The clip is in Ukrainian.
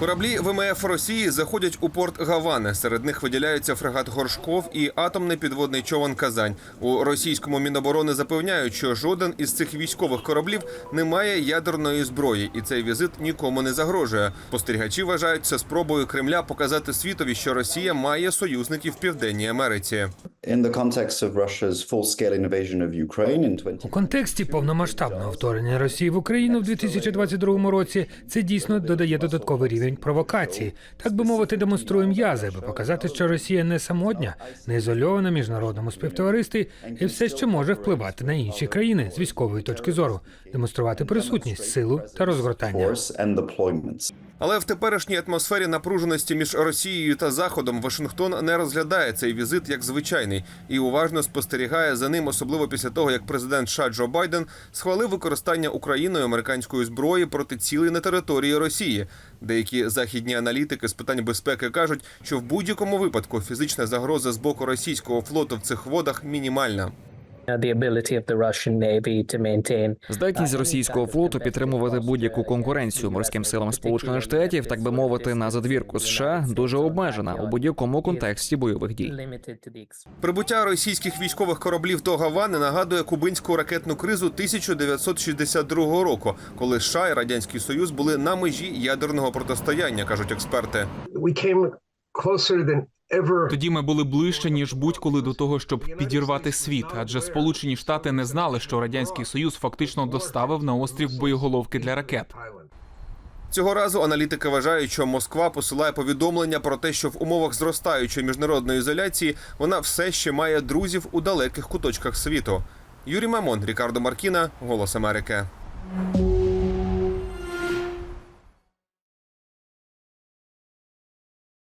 Кораблі ВМФ Росії заходять у порт Гавани. Серед них виділяються фрегат Горшков і атомний підводний човен Казань. У російському міноборони запевняють, що жоден із цих військових кораблів не має ядерної зброї, і цей візит нікому не загрожує. Спостерігачі вважають це спробою Кремля показати світові, що Росія має союзників в Південній Америці. In the context of Russia's full-scale invasion of Ukraine in 20... У контексті повномасштабного вторгнення Росії в Україну в 2022 році це дійсно додає додатковий рівень провокації. Так би мовити, демонструє м'язи, аби показати, що Росія не самотня, не ізольована міжнародному співтоваристві і все ще може впливати на інші країни з військової точки зору, демонструвати присутність, силу та розгортання. Але в теперішній атмосфері напруженості між Росією та Заходом Вашингтон не розглядає цей візит як звичайний і уважно спостерігає за ним, особливо після того, як президент США Джо Байден схвалив використання Україною американської зброї проти цілей на території Росії. Деякі західні аналітики з питань безпеки кажуть, що в будь-якому випадку фізична загроза з боку російського флоту в цих водах мінімальна. The ability of the Russian Navy to maintain Здатність російського флоту підтримувати будь-яку конкуренцію морським силам Сполучених Штатів, так би мовити, на задвірку США дуже обмежена у будь-якому контексті бойових дій. Прибуття російських військових кораблів до Гавани нагадує кубинську ракетну кризу 1962 року, коли США і радянський союз були на межі ядерного протистояння, кажуть експерти. Тоді ми були ближче ніж будь-коли до того, щоб підірвати світ, адже Сполучені Штати не знали, що радянський союз фактично доставив на острів боєголовки для ракет. Цього разу аналітики вважають, що Москва посилає повідомлення про те, що в умовах зростаючої міжнародної ізоляції вона все ще має друзів у далеких куточках світу. Юрій Мамон, Рікардо Маркіна, Голос Америки.